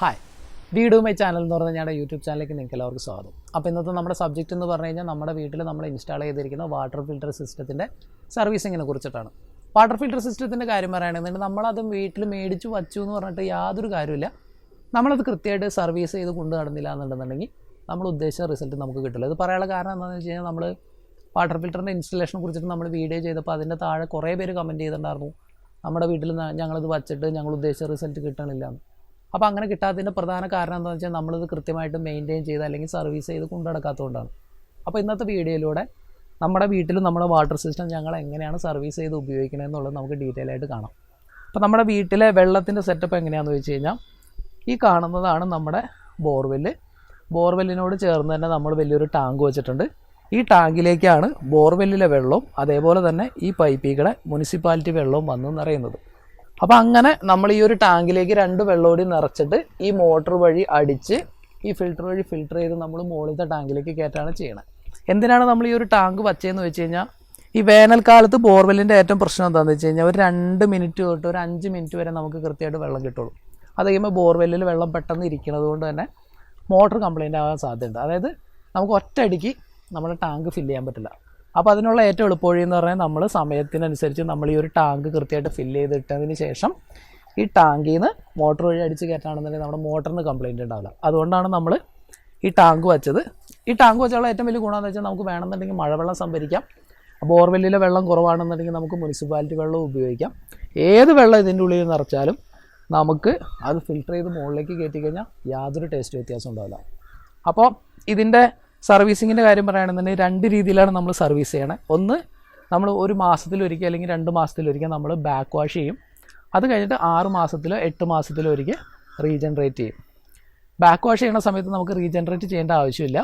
Hi video my channel എന്ന് പറഞ്ഞാൽ ഞങ്ങളുടെ യൂട്യൂബ് ചാനലിലേക്ക് നിങ്ങൾക്ക് എല്ലാവർക്കും സ്വാഗതം. അപ്പോൾ ഇന്നത്തെ നമ്മുടെ സബ്ജക്റ്റ് എന്ന് പറഞ്ഞു കഴിഞ്ഞാൽ നമ്മുടെ വീട്ടിൽ നമ്മൾ ഇൻസ്റ്റാൾ ചെയ്തിരിക്കുന്ന വാട്ടർ ഫിൽട്ടർ സിസ്റ്റത്തിന്റെ സർവീസിങ്ങിനെ കുറിച്ചിട്ടാണ്. വാട്ടർ ഫിൽട്ടർ സിസ്റ്റത്തിന്റെ കാര്യം പറയുകയാണെന്നുണ്ടെങ്കിൽ നമ്മളത് വീട്ടിൽ മേടിച്ച് വച്ചു എന്ന് പറഞ്ഞിട്ട് യാതൊരു കാര്യമില്ല നമ്മളത് കൃത്യമായിട്ട് സർവീസ് ചെയ്ത് കൊണ്ടു നടന്നില്ല എന്നുണ്ടെന്നുണ്ടെങ്കിൽ നമ്മൾ ഉദ്ദേശിച്ച റിസൾട്ട് നമുക്ക് കിട്ടില്ല. ഇത് പറയാനുള്ള കാരണം എന്താണെന്ന് വെച്ച് കഴിഞ്ഞാൽ നമ്മൾ വാട്ടർ ഫിൽറ്ററിന്റെ ഇൻസ്റ്റലേഷനെ കുറിച്ചിട്ട് നമ്മൾ വീഡിയോ ചെയ്തപ്പോൾ അതിന്റെ താഴെ കുറേ പേര് കമന്റ് ചെയ്തിട്ടുണ്ടായിരുന്നു. നമ്മുടെ വീട്ടിൽ ഞങ്ങളിത് വച്ചിട്ട് ഞങ്ങൾ ഉദ്ദേശിച്ച റിസൾട്ട് കിട്ടണില്ല എന്ന്. അപ്പോൾ അങ്ങനെ കിട്ടാത്തതിന്റെ പ്രധാന കാരണം എന്താണെന്ന് വെച്ചാൽ നമ്മളിത് കൃത്യമായിട്ട് മെയിന്റെയിൻ ചെയ്ത് അല്ലെങ്കിൽ സർവീസ് ചെയ്ത് കൊണ്ടുനടക്കാത്തതുകൊണ്ടാണ് അപ്പോൾ ഇന്നത്തെ വീഡിയോയിലൂടെ നമ്മുടെ വീട്ടിൽ നമ്മുടെ വാട്ടർ സിസ്റ്റം ഞങ്ങൾ എങ്ങനെയാണ് സർവീസ് ചെയ്ത് ഉപയോഗിക്കുന്നത് എന്നുള്ളത് നമുക്ക് ഡീറ്റെയിൽ ആയിട്ട് കാണാം. അപ്പോൾ നമ്മുടെ വീട്ടിലെ വെള്ളത്തിന്റെ സെറ്റപ്പ് എങ്ങനെയാണെന്ന് വെച്ച് കഴിഞ്ഞാൽ ഈ കാണുന്നതാണ് നമ്മുടെ ബോർവെല്ല് ബോർവെല്ലിനോട് ചേർന്ന് തന്നെ നമ്മൾ വലിയൊരു ടാങ്ക് വെച്ചിട്ടുണ്ട്. ഈ ടാങ്കിലേക്കാണ് ബോർവെല്ലിലെ വെള്ളവും അതേപോലെ തന്നെ ഈ പൈപ്പികളെ മുനിസിപ്പാലിറ്റി വെള്ളവും വന്നു നിറയുന്നത് അപ്പോൾ അങ്ങനെ നമ്മൾ ഈ ഒരു ടാങ്കിലേക്ക് രണ്ട് വെള്ളമൂടി നിറച്ചിട്ട് ഈ മോട്ടർ വഴി അടിച്ച് ഈ ഫിൽറ്റർ വഴി ഫിൽറ്റർ ചെയ്ത് നമ്മൾ മുകളിലത്തെ ടാങ്കിലേക്ക് കയറ്റാണ് ചെയ്യണത് എന്തിനാണ് നമ്മൾ ഈ ഒരു ടാങ്ക് വച്ചതെന്ന് വെച്ച് കഴിഞ്ഞാൽ ഈ വേനൽക്കാലത്ത് ബോർവെല്ലിന്റെ ഏറ്റവും പ്രശ്നം എന്താണെന്ന് വെച്ച് കഴിഞ്ഞാൽ ഒരു രണ്ട് മിനിറ്റ് തൊട്ട് ഒരു അഞ്ച് മിനിറ്റ് വരെ നമുക്ക് കൃത്യമായിട്ട് വെള്ളം കിട്ടുള്ളൂ. അത് കഴിയുമ്പോൾ ബോർവെല്ലിൽ വെള്ളം പെട്ടെന്ന് ഇരിക്കുന്നത് കൊണ്ട് തന്നെ മോട്ടർ കംപ്ലൈന്റ് ആകാൻ സാധ്യതയുണ്ട്. അതായത് നമുക്ക് ഒറ്റയടിക്ക് നമ്മുടെ ടാങ്ക് ഫില്ല് ചെയ്യാൻ പറ്റില്ല. അപ്പോൾ അതിനുള്ള ഏറ്റവും എളുപ്പവഴി എന്ന് പറഞ്ഞാൽ നമ്മൾ സമയത്തിനനുസരിച്ച് നമ്മൾ ഈ ഒരു ടാങ്ക് കൃത്യമായിട്ട് ഫില്ല് ചെയ്തിട്ടതിന് ശേഷം ഈ ടാങ്കിൽ നിന്ന് മോട്ടർ വഴി അടിച്ച് കയറ്റാണെന്നുണ്ടെങ്കിൽ നമ്മുടെ മോട്ടറിന് കംപ്ലയിന്റ് ഉണ്ടാവില്ല. അതുകൊണ്ടാണ് നമ്മൾ ഈ ടാങ്ക് വെച്ചത്. ഈ ടാങ്ക് വെച്ചുള്ള ഏറ്റവും വലിയ ഗുണമെന്ന് വെച്ചാൽ നമുക്ക് വേണമെന്നുണ്ടെങ്കിൽ മഴവെള്ളം സംഭരിക്കാം. ബോർവെല്ലിലെ വെള്ളം കുറവാണെന്നുണ്ടെങ്കിൽ നമുക്ക് മുനിസിപ്പാലിറ്റി വെള്ളം ഉപയോഗിക്കാം. ഏത് വെള്ളം ഇതിന്റെ ഉള്ളിൽ നിറച്ചാലും നമുക്ക് അത് ഫിൽറ്റർ ചെയ്ത് മുകളിലേക്ക് കയറ്റി കഴിഞ്ഞാൽ യാതൊരു ടേസ്റ്റ് വ്യത്യാസം ഉണ്ടാവില്ല. അപ്പോൾ ഇതിന്റെ സർവീസിങ്ങിന്റെ കാര്യം പറയുകയാണെന്നുണ്ടെങ്കിൽ രണ്ട് രീതിയിലാണ് നമ്മൾ സർവീസ് ചെയ്യണത് ഒന്ന് നമ്മൾ ഒരു മാസത്തിലൊരിക്കൽ അല്ലെങ്കിൽ രണ്ട് മാസത്തിലൊരിക്കൽ നമ്മൾ ബാക്ക് വാഷ് ചെയ്യും. അത് കഴിഞ്ഞിട്ട് ആറ് മാസത്തിലോ എട്ട് മാസത്തിലോ ഒരിക്കൽ റീജനറേറ്റ് ചെയ്യും. ബാക്ക് വാഷ് ചെയ്യണ സമയത്ത് നമുക്ക് റീജനറേറ്റ് ചെയ്യേണ്ട ആവശ്യമില്ല.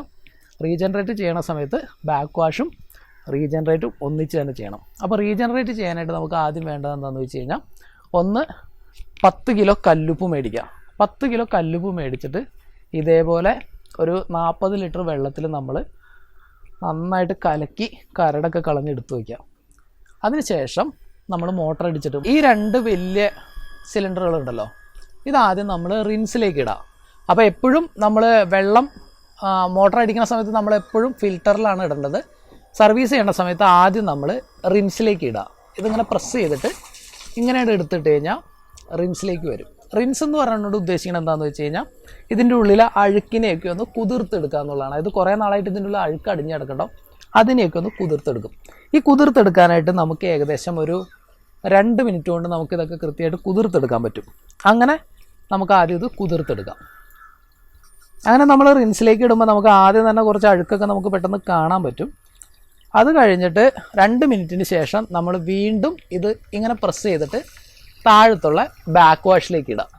റീജനറേറ്റ് ചെയ്യണ സമയത്ത് ബാക്ക് വാഷും റീജനറേറ്റും ഒന്നിച്ച് തന്നെ ചെയ്യണം. അപ്പോൾ റീജനറേറ്റ് ചെയ്യാനായിട്ട് നമുക്ക് ആദ്യം വേണ്ടത് എന്താണെന്ന് വെച്ച് കഴിഞ്ഞാൽ ഒന്ന് പത്ത് കിലോ കല്ലുപ്പ് മേടിക്കുക പത്ത് കിലോ കല്ലുപ്പ് മേടിച്ചിട്ട് ഇതേപോലെ ഒരു നാൽപ്പത് ലിറ്റർ വെള്ളത്തിൽ നമ്മൾ നന്നായിട്ട് കലക്കി കരടൊക്കെ കളഞ്ഞ് എടുത്തു വയ്ക്കുക അതിനുശേഷം നമ്മൾ മോട്ടർ അടിച്ചിട്ട് ഈ രണ്ട് വലിയ സിലിണ്ടറുകൾ ഉണ്ടല്ലോ ഇതാദ്യം നമ്മൾ റിൻസിലേക്ക് ഇടാം. അപ്പോൾ എപ്പോഴും നമ്മൾ വെള്ളം മോട്ടർ അടിക്കുന്ന സമയത്ത് നമ്മൾ എപ്പോഴും ഫിൽറ്ററിലാണ് ഇടേണ്ടത്. സർവീസ് ചെയ്യേണ്ട സമയത്ത് ആദ്യം നമ്മൾ റിൻസിലേക്ക് ഇടാം. ഇതിങ്ങനെ പ്രസ് ചെയ്തിട്ട് ഇങ്ങനെയാണ് എടുത്തിട്ട് കഴിഞ്ഞാൽ റിൻസിലേക്ക് വരും. റിൻസ് എന്ന് പറഞ്ഞുകൊണ്ട് ഉദ്ദേശിക്കുന്നത് എന്താണെന്ന് വെച്ച് കഴിഞ്ഞാൽ ഇതിന്റെ ഉള്ളിലെ അഴുക്കിനെയൊക്കെ ഒന്ന് കുതിർത്തെടുക്കുക എന്നുള്ളതാണ്. ഇത് കുറേ നാളായിട്ട് ഇതിന്റെ ഉള്ളിൽ അഴുക്ക് അടിഞ്ഞ് കിടക്കണ്ടോ അതിനെയൊക്കെ ഒന്ന് കുതിർത്തെടുക്കും. ഈ കുതിർത്തെടുക്കാനായിട്ട് നമുക്ക് ഏകദേശം ഒരു രണ്ട് മിനിറ്റ് കൊണ്ട് നമുക്ക് ഇതൊക്കെ കൃത്യമായിട്ട് കുതിർത്തെടുക്കാൻ പറ്റും. അങ്ങനെ നമുക്ക് ആദ്യം ഇത് കുതിർത്തെടുക്കാം. അങ്ങനെ നമ്മൾ റിൻസിലേക്ക് ഇടുമ്പോൾ നമുക്ക് ആദ്യം തന്നെ കുറച്ച് അഴുക്കൊക്കെ നമുക്ക് പെട്ടെന്ന് കാണാൻ പറ്റും. അത് കഴിഞ്ഞിട്ട് രണ്ട് മിനിറ്റിന് ശേഷം നമ്മൾ വീണ്ടും ഇത് ഇങ്ങനെ പ്രസ് ചെയ്തിട്ട് താഴത്തുള്ള ബാക്ക് വാഷിലേക്ക് ഇടാം.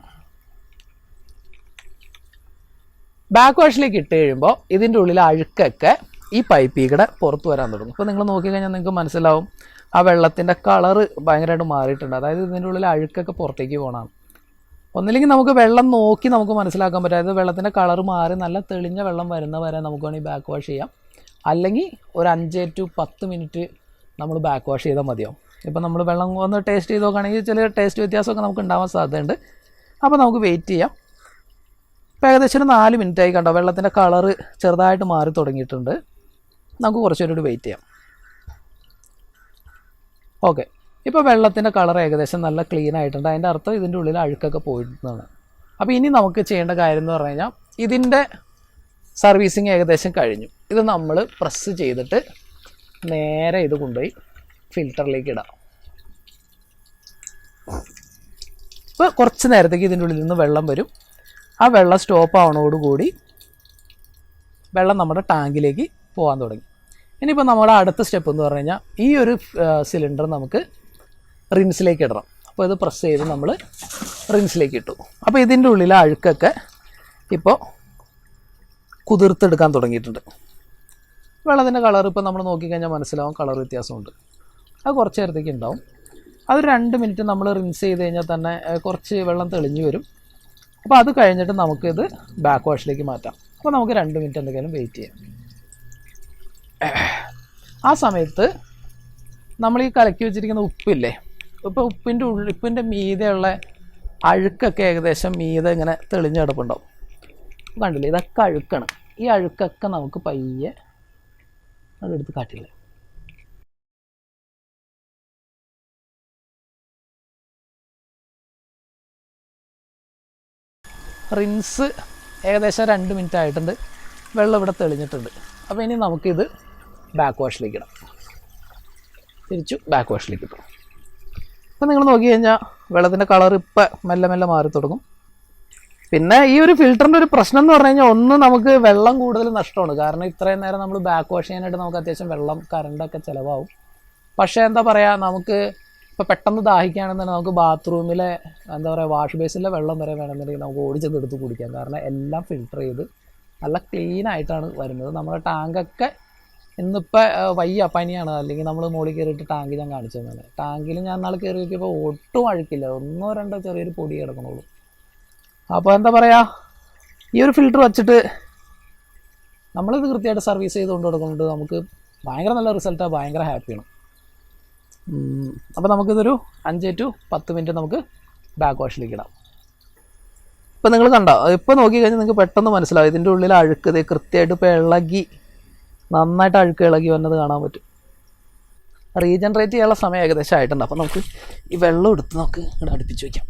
ബാക്ക് വാഷിലേക്ക് ഇട്ട് കഴിയുമ്പോൾ ഇതിന്റെ ഉള്ളിലെ അഴുക്കൊക്കെ ഈ പൈപ്പിയുടെ പുറത്ത് വരാൻ തുടങ്ങും. ഇപ്പോൾ നിങ്ങൾ നോക്കിക്കഴിഞ്ഞാൽ നിങ്ങൾക്ക് മനസ്സിലാവും ആ വെള്ളത്തിന്റെ കളറ് ഭയങ്കരമായിട്ട് മാറിയിട്ടുണ്ട്. അതായത് ഇതിന്റെ ഉള്ളിലെ അഴുക്കൊക്കെ പുറത്തേക്ക് പോകണം ഒന്നില്ലെങ്കിൽ നമുക്ക് വെള്ളം നോക്കി നമുക്ക് മനസ്സിലാക്കാൻ പറ്റും. അതായത് വെള്ളത്തിന്റെ കളർ മാറി നല്ല തെളിഞ്ഞ വെള്ളം വരുന്ന വരെ നമുക്ക് വേണമെങ്കിൽ ബാക്ക് വാഷ് ചെയ്യാം. അല്ലെങ്കിൽ ഒരു അഞ്ച് ടു പത്ത് മിനിറ്റ് നമ്മൾ ബാക്ക് വാഷ് ചെയ്താൽ മതിയാവും. ഇപ്പം നമ്മൾ വെള്ളം ഒന്ന് ടേസ്റ്റ് ചെയ്ത് നോക്കുകയാണെങ്കിൽ ചില ടേസ്റ്റ് വ്യത്യാസമൊക്കെ നമുക്ക് ഉണ്ടാവാൻ സാധ്യതയുണ്ട്. അപ്പോൾ നമുക്ക് വെയിറ്റ് ചെയ്യാം. ഇപ്പോൾ ഏകദേശം ഒരു നാല് മിനിറ്റ് ആയി കണ്ടോ? വെള്ളത്തിന്റെ കളറ് ചെറുതായിട്ട് മാറി തുടങ്ങിയിട്ടുണ്ട്. നമുക്ക് കുറച്ചുകൂടി വെയിറ്റ് ചെയ്യാം. ഓക്കെ ഇപ്പോൾ വെള്ളത്തിന്റെ കളർ ഏകദേശം നല്ല ക്ലീൻ ആയിട്ടുണ്ട്. അതിന്റെ അർത്ഥം ഇതിന്റെ ഉള്ളിൽ അഴുക്കൊക്കെ പോയിട്ടുണ്ടെന്നാണ് അപ്പോൾ ഇനി നമുക്ക് ചെയ്യേണ്ട കാര്യം എന്ന് പറഞ്ഞു കഴിഞ്ഞാൽ ഇതിന്റെ സർവീസിങ് ഏകദേശം കഴിഞ്ഞു. ഇത് നമ്മൾ പ്രസ് ചെയ്തിട്ട് നേരെ ഇത് കൊണ്ടുപോയി ഫിൽറ്ററിലേക്ക് ഇടാം. ഇപ്പോൾ കുറച്ച് നേരത്തേക്ക് ഇതിന്റെ ഉള്ളിൽ നിന്ന് വെള്ളം വരും. ആ വെള്ളം സ്റ്റോപ്പ് ആവണോടുകൂടി വെള്ളം നമ്മുടെ ടാങ്കിലേക്ക് പോകാൻ തുടങ്ങി. ഇനിയിപ്പോൾ നമ്മുടെ അടുത്ത സ്റ്റെപ്പ് എന്ന് പറഞ്ഞു കഴിഞ്ഞാൽ ഈ ഒരു സിലിണ്ടർ നമുക്ക് റിൻസിലേക്ക് ഇടണം. അപ്പോൾ ഇത് പ്രസ് ചെയ്ത് നമ്മൾ റിൻസിലേക്ക് ഇട്ടു. അപ്പോൾ ഇതിന്റെ ഉള്ളിലെ അഴുക്കൊക്കെ ഇപ്പോൾ കുതിർത്തെടുക്കാൻ തുടങ്ങിയിട്ടുണ്ട്. വെള്ളത്തിന്റെ കളർ ഇപ്പോൾ നമ്മൾ നോക്കിക്കഴിഞ്ഞാൽ മനസ്സിലാവും കളർ വ്യത്യാസമുണ്ട്. അത് കുറച്ച് നേരത്തേക്ക് ഉണ്ടാവും. അത് രണ്ട് മിനിറ്റ് നമ്മൾ റിൻസ് ചെയ്ത് കഴിഞ്ഞാൽ തന്നെ കുറച്ച് വെള്ളം തെളിഞ്ഞു വരും. അപ്പോൾ അത് കഴിഞ്ഞിട്ട് നമുക്കിത് ബാക്ക് വാഷിലേക്ക് മാറ്റാം. അപ്പോൾ നമുക്ക് രണ്ട് മിനിറ്റ് എന്തെങ്കിലും വെയിറ്റ് ചെയ്യാം. ആ സമയത്ത് നമ്മൾ ഈ കലക്കി വെച്ചിരിക്കുന്ന ഉപ്പില്ലേ ഇപ്പോൾ ഉപ്പിന്റെ ഉള്ളിൽ ഉപ്പിന്റെ മീതെയുള്ള അഴുക്കൊക്കെ ഏകദേശം മീതെ ഇങ്ങനെ തെളിഞ്ഞ് കിടപ്പുണ്ടാവും. കണ്ടില്ലേ? ഇതൊക്കെ അഴുക്കാണ്. ഈ അഴുക്കൊക്കെ നമുക്ക് പയ്യെ അതെടുത്ത് കാട്ടില്ലേ? റിൻസ് ഏകദേശം രണ്ട് മിനിറ്റ് ആയിട്ടുണ്ട് വെള്ളം ഇവിടെ തെളിഞ്ഞിട്ടുണ്ട്. അപ്പോൾ ഇനി നമുക്കിത് ബാക്ക് വാഷിലേക്ക് ഇടാം. തിരിച്ചു ബാക്ക് വാഷിലേക്ക് ഇട്ടു അപ്പം നിങ്ങൾ നോക്കി കഴിഞ്ഞാൽ വെള്ളത്തിന്റെ കളർ ഇപ്പം മെല്ലെ മെല്ലെ മാറി തുടങ്ങും. പിന്നെ ഈ ഒരു ഫിൽറ്ററിന്റെ ഒരു പ്രശ്നം എന്ന് പറഞ്ഞു കഴിഞ്ഞാൽ ഒന്ന് നമുക്ക് വെള്ളം കൂടുതൽ നഷ്ടമാണ്. കാരണം ഇത്രയും നേരം നമ്മൾ ബാക്ക് വാഷ് ചെയ്യാനായിട്ട് നമുക്ക് അത്യാവശ്യം വെള്ളം കറണ്ടൊക്കെ ചിലവാകും. പക്ഷേ എന്താ പറയുക നമുക്ക് ഇപ്പോൾ പെട്ടെന്ന് ദാഹിക്കുകയാണെന്നുണ്ടെങ്കിൽ നമുക്ക് ബാത്റൂമിലെ എന്താ പറയുക വാഷ് ബേസിലെ വെള്ളം വരെ വേണമെന്നുണ്ടെങ്കിൽ നമുക്ക് ഓടിച്ചെന്ന് എടുത്ത് കുടിക്കാം. കാരണം എല്ലാം ഫിൽട്ടർ ചെയ്ത് നല്ല ക്ലീൻ ആയിട്ടാണ് വരുന്നത്. നമ്മുടെ ടാങ്കൊക്കെ ഇന്നിപ്പോൾ വയ്യ പനിയാണ്. അല്ലെങ്കിൽ നമ്മൾ മുകളിൽ കയറിയിട്ട് ടാങ്ക് ഞാൻ കാണിച്ചു തന്നെ ടാങ്കിൽ ഞാൻ നാളെ കയറി നോക്കിയപ്പോൾ ഒട്ടും അഴുക്കില്ല. ഒന്നോ രണ്ടോ ചെറിയൊരു പൊടി കിടക്കണുള്ളൂ. അപ്പോൾ എന്താ പറയുക ഈ ഒരു ഫിൽറ്റർ വച്ചിട്ട് നമ്മളിത് കൃത്യമായിട്ട് സർവീസ് ചെയ്ത് കൊണ്ട് കൊടുക്കുന്നുണ്ട് നമുക്ക് ഭയങ്കര നല്ല റിസൾട്ടാണ് ഭയങ്കര ഹാപ്പിയാണ് അപ്പോൾ നമുക്കിതൊരു അഞ്ച് ടു പത്ത് മിനിറ്റ് നമുക്ക് ബാക്ക് വാഷിലേക്ക് ഇടാം. ഇപ്പം നിങ്ങൾ കണ്ടോ? ഇപ്പോൾ നോക്കി കഴിഞ്ഞാൽ നിങ്ങൾക്ക് പെട്ടെന്ന് മനസ്സിലാവും. ഇതിന്റെ ഉള്ളിൽ അഴുക്ക് ഇത് കൃത്യമായിട്ട് ഇപ്പോൾ ഇളകി നന്നായിട്ട് അഴുക്ക് ഇളകി വന്നത് കാണാൻ പറ്റും. റീജനറേറ്റ് ചെയ്യാനുള്ള സമയം ഏകദേശം ആയിട്ടുണ്ട്. അപ്പോൾ നമുക്ക് ഈ വെള്ളം എടുത്ത് നമുക്ക് ഇവിടെ അടുപ്പിച്ച് വയ്ക്കാം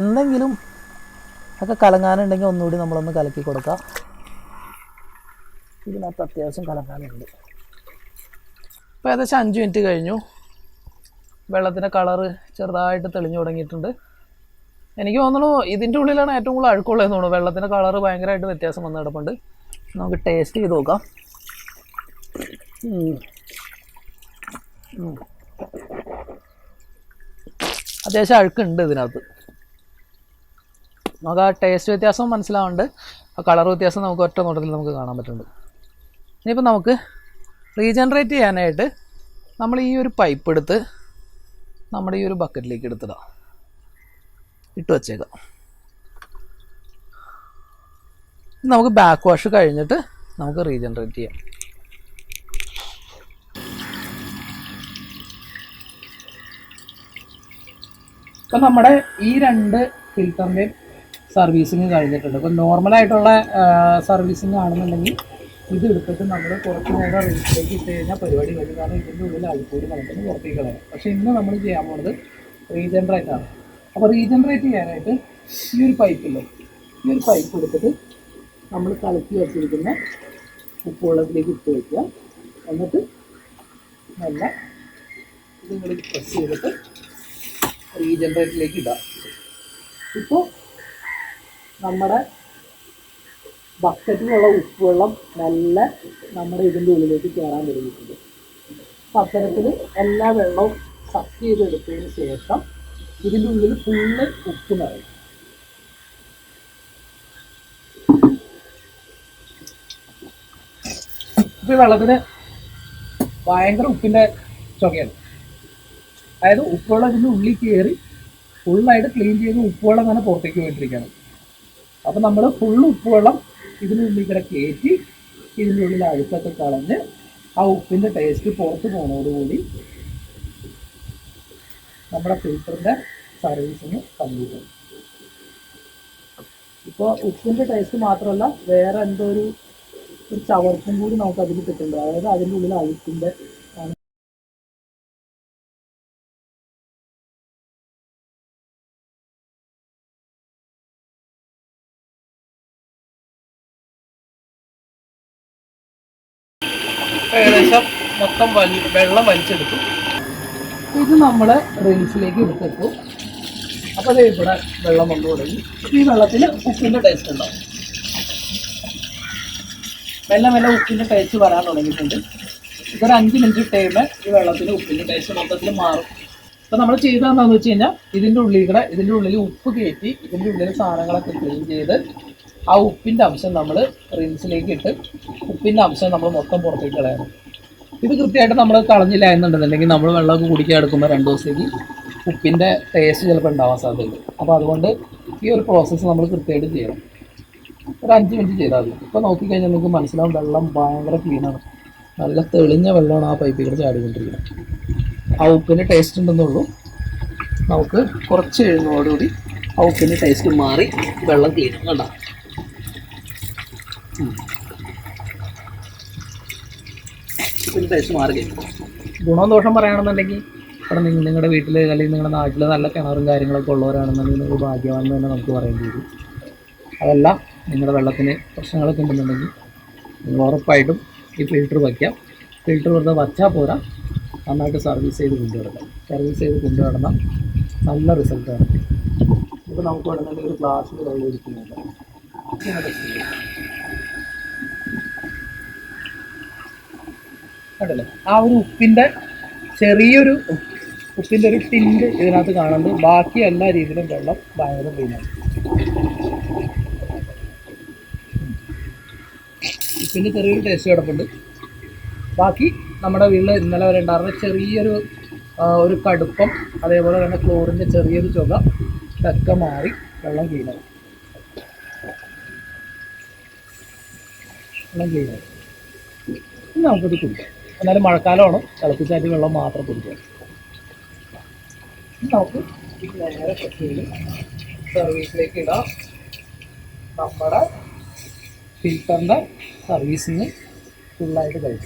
എന്തെങ്കിലും ഒക്കെ കലങ്ങാനുണ്ടെങ്കിൽ ഒന്നുകൂടി നമ്മളൊന്ന് കലക്കി കൊടുക്കാം. ഇതിനകത്ത് അത്യാവശ്യം കലങ്ങാനുണ്ട് ഇപ്പോൾ ഏകദേശം അഞ്ച് മിനിറ്റ് കഴിഞ്ഞു. വെള്ളത്തിന്റെ കളറ് ചെറുതായിട്ട് തെളിഞ്ഞു തുടങ്ങിയിട്ടുണ്ട്. എനിക്ക് തോന്നുന്നു ഇതിന്റെ ഉള്ളിലാണ് ഏറ്റവും കൂടുതൽ അഴുക്കുള്ളതെന്ന് തോന്നുന്നു. വെള്ളത്തിന്റെ കളറ് ഭയങ്കരമായിട്ട് വ്യത്യാസം വന്ന് കിടപ്പുണ്ട്. നമുക്ക് ടേസ്റ്റ് ചെയ്ത് നോക്കാം. അത്യാവശ്യം അഴുക്കുണ്ട് ഇതിനകത്ത്. നമുക്ക് ആ ടേസ്റ്റ് വ്യത്യാസം മനസ്സിലാവുന്നുണ്ട്. ആ കളർ വ്യത്യാസം നമുക്ക് ഒറ്റ നോട്ടത്തിൽ നമുക്ക് കാണാൻ പറ്റുന്നുണ്ട്. ഇനിയിപ്പോൾ നമുക്ക് റീജനറേറ്റ് ചെയ്യാനായിട്ട് നമ്മൾ ഈ ഒരു പൈപ്പ് എടുത്ത് നമ്മുടെ ഈ ഒരു ബക്കറ്റിലേക്ക് എടുത്തിടാം. ഇട്ട് വച്ചേക്കാം. നമുക്ക് ബാക്ക് വാഷ് കഴിഞ്ഞിട്ട് നമുക്ക് റീജനറേറ്റ് ചെയ്യാം. ഇപ്പം നമ്മുടെ ഈ രണ്ട് ഫിൽറ്ററിന്റെയും സർവീസിങ് കഴിഞ്ഞിട്ടുണ്ട്. ഇപ്പം നോർമലായിട്ടുള്ള സർവീസിങ് ആണെന്നുണ്ടെങ്കിൽ ഇത് എടുത്തിട്ട് നമ്മൾ കുറച്ച് നേരം റേറ്റിലേക്ക് ഇട്ട് കഴിഞ്ഞാൽ പരിപാടി വരും കാരണം ഇതിന്റെ ഉള്ളിൽ അഴുക്കൂടി നമുക്ക് പുറത്തേക്ക് കളയാം. പക്ഷേ ഇന്ന് നമ്മൾ ചെയ്യാൻ പോകുന്നത് ആണ്. അപ്പോൾ റീജനറേറ്റ് ചെയ്യാനായിട്ട് ഈ ഒരു പൈപ്പില്ലേ ഈ ഒരു പൈപ്പ് എടുത്തിട്ട് നമ്മൾ കലക്കി വെച്ചിരിക്കുന്ന ഉപ്പുവെള്ളത്തിലേക്ക് ഇട്ട് വയ്ക്കുക എന്നിട്ട് നല്ല ഇങ്ങനെ പ്രസ് ചെയ്തിട്ട് റീജനറേറ്ററിലേക്ക് ഇടാം. ഇപ്പോൾ നമ്മുടെ ബക്കറ്റിലുള്ള ഉപ്പുവെള്ളം നല്ല നമ്മുടെ ഇതിന്റെ ഉള്ളിലേക്ക് കയറാൻ തുടങ്ങിയിട്ടുണ്ട്. അപ്പം അത്തരത്തിൽ എല്ലാ വെള്ളവും സക്ക് ചെയ്തെടുത്തതിന് ശേഷം ഇതിന്റെ ഉള്ളിൽ ഫുള്ള് ഉപ്പ് നിറയും. ഇപ്പം വെള്ളത്തിന് ഭയങ്കര ഉപ്പിന്റെ ചുകയാണ് അതായത് ഉപ്പുവെള്ളം ഇതിന്റെ ഉള്ളിൽ കയറി ഫുള്ളായിട്ട് ക്ലീൻ ചെയ്ത് ഉപ്പുവെള്ളം തന്നെ പുറത്തേക്ക് പോയിട്ടിരിക്കുകയാണ്. അപ്പം നമ്മൾ ഫുള്ള് ഉപ്പുവെള്ളം ഇതിനുള്ളിൽ കൂടെ കയറ്റി ഇതിന്റെ ഉള്ളിൽ അഴുക്കൊക്കെ കളഞ്ഞ് ആ ഉപ്പിന്റെ ടേസ്റ്റ് പുറത്ത് പോകുന്നതോടുകൂടി നമ്മുടെ ഫിൽറ്ററിന്റെ സർവീസിന് ആവും ഇപ്പോൾ ഉപ്പിന്റെ ടേസ്റ്റ് മാത്രമല്ല വേറെ എന്തോ ഒരു ചവർപ്പും കൂടി നമുക്ക് അതിൽ കിട്ടുന്നുണ്ട്. അതായത് അതിന്റെ ഉള്ളിൽ അഴുക്കിന്റെ മൊത്തം വലി വെള്ളം വലിച്ചെടുത്തു. ഇത് നമ്മൾ റീൽസിലേക്ക് എടുത്തെടുത്തു. അപ്പോൾ ദേ ഇവിടെ വെള്ളം വന്നു തുടങ്ങി. ഈ വെള്ളത്തിൽ ഉപ്പിന്റെ ടേസ്റ്റ് ഉണ്ടാവും മെല്ലെ മെല്ലെ ഉപ്പിന്റെ ടേസ്റ്റ് വരാൻ തുടങ്ങിയിട്ടുണ്ട്. ഇതൊരു അഞ്ച് മിനിറ്റ് ടൈം ഈ വെള്ളത്തിൽ ഉപ്പിന്റെ ടേസ്റ്റ് മൊത്തത്തിൽ മാറും. അപ്പോൾ നമ്മൾ ചെയ്തതെന്താണെന്ന് വെച്ച് കഴിഞ്ഞാൽ ഇതിന്റെ ഉള്ളിൽ കൂടെ ഇതിന്റെ ഉള്ളിൽ ഉപ്പ് കയറ്റി ഇതിന്റെ ഉള്ളിൽ സാധനങ്ങളൊക്കെ ക്ലീൻ ചെയ്ത് ആ ഉപ്പിന്റെ അംശം നമ്മൾ റിൻസിലേക്ക് ഇട്ട് ഉപ്പിന്റെ അംശം നമ്മൾ മൊത്തം പുറത്തേക്ക് കളയണം. ഇത് കൃത്യമായിട്ട് നമ്മൾ കളഞ്ഞില്ല എന്നുണ്ടെന്നുണ്ടെങ്കിൽ നമ്മൾ വെള്ളമൊക്കെ കുടിക്കാൻ എടുക്കുമ്പോൾ രണ്ട് ദിവസത്തേക്ക് ഉപ്പിന്റെ ടേസ്റ്റ് ചിലപ്പോൾ ഉണ്ടാവാൻ സാധ്യതയുണ്ട്. അപ്പോൾ അതുകൊണ്ട് ഈ ഒരു പ്രോസസ്സ് നമ്മൾ കൃത്യമായിട്ട് ചെയ്യണം. ഒരു അഞ്ച് മിനിറ്റ് ചെയ്താൽ മതി. ഇപ്പോൾ നോക്കിക്കഴിഞ്ഞാൽ നിങ്ങൾക്ക് മനസ്സിലാവും വെള്ളം ഭയങ്കര ക്ലീനാണ് നല്ല തെളിഞ്ഞ വെള്ളമാണ് ആ പൈപ്പിൽ കൂടെ ചാടിക്കൊണ്ടിരിക്കുന്നത്. ആ ഉപ്പിന്റെ ടേസ്റ്റ് ഉണ്ടെന്നുള്ളൂ നമുക്ക് കുറച്ച് കഴിയുന്നതോടുകൂടി ആ ഉപ്പിന്റെ ടേസ്റ്റ് മാറി വെള്ളം ക്ലീൻ കണ്ട? കഴിഞ്ഞു ഗുണവും ദോഷം പറയുകയാണെന്നുണ്ടെങ്കിൽ ഇവിടെ നിങ്ങളുടെ വീട്ടിൽ അല്ലെങ്കിൽ നിങ്ങളുടെ നാട്ടിൽ നല്ല കിണറും കാര്യങ്ങളൊക്കെ ഉള്ളവരാണെന്നുണ്ടെങ്കിൽ നിങ്ങൾ ഭാഗ്യവാൻ എന്ന് തന്നെ നമുക്ക് പറയേണ്ടി വരും. അതല്ല നിങ്ങളുടെ വെള്ളത്തിന് പ്രശ്നങ്ങളൊക്കെ ഉണ്ടെന്നുണ്ടെങ്കിൽ നിങ്ങൾ ഉറപ്പായിട്ടും ഈ ഫിൽറ്റർ വയ്ക്കാം ഫിൽറ്റർ വെറുതെ വച്ചാൽ പോരാ. നന്നായിട്ട് സർവീസ് ചെയ്ത് കൊണ്ടുവരണം സർവീസ് ചെയ്ത് കൊണ്ടുവരണം നല്ല റിസൾട്ടാണ് ഇപ്പോൾ നമുക്ക് വേണമെന്നുണ്ടെങ്കിൽ ഒരു ഗ്ലാസ്സിൽ വെള്ളം ഒഴിക്കുന്നുണ്ട്. കണ്ടല്ലേ? ആ ഒരു ഉപ്പിന്റെ ചെറിയൊരു ഉപ്പിന്റെ ഒരു ടിന്റ് ഇതിനകത്ത് കാണുന്നുണ്ട് ബാക്കി എല്ലാ രീതിയിലും വെള്ളം ഭയങ്കര ക്ലീനാണ് ഉപ്പിന്റെ ചെറിയൊരു ടേസ്റ്റ് കിടപ്പുണ്ട്. ബാക്കി നമ്മുടെ വീട്ടിൽ ഇന്നലെ വരെ ഉണ്ടായിരുന്ന ചെറിയൊരു ഒരു കടുപ്പം അതേപോലെ തന്നെ ക്ലോറിന്റെ ചെറിയൊരു ചുക ഇതൊക്കെ മാറി വെള്ളം ക്ലീനായി വെള്ളം ക്ലീനായി നമുക്കത് കുടിക്കാം. എന്നാലും മഴക്കാലമാണ്. തിളപ്പിച്ചാറ്റി വെള്ളം മാത്രം കുടിക്കുക. സർവീസിലേക്ക് ഇടാം. നമ്മുടെ ഫിൽറ്ററിന്റെ സർവീസിന് ഫുള്ളായിട്ട് കഴിച്ചു